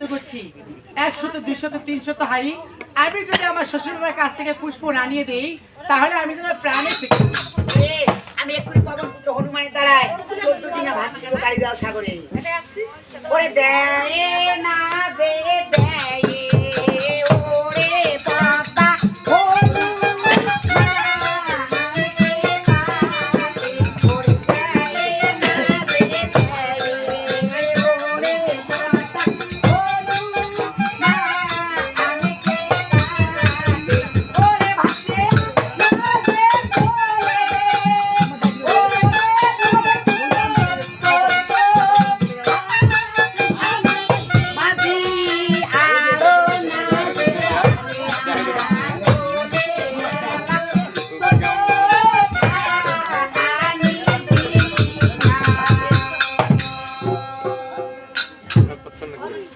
তো করছি একশত তিনশত হাই। আমি যদি আমার শ্বশুরবাড়ির কাছ থেকে পুষ্প আনিয়ে দিই তাহলে আমি তোমার প্রাণে আমি এক্ষুনি পবন পুত্র হনুমানের দ্বারায় না গাড়ি দেওয়া সাগরে। ওরে দেয় না। from the group.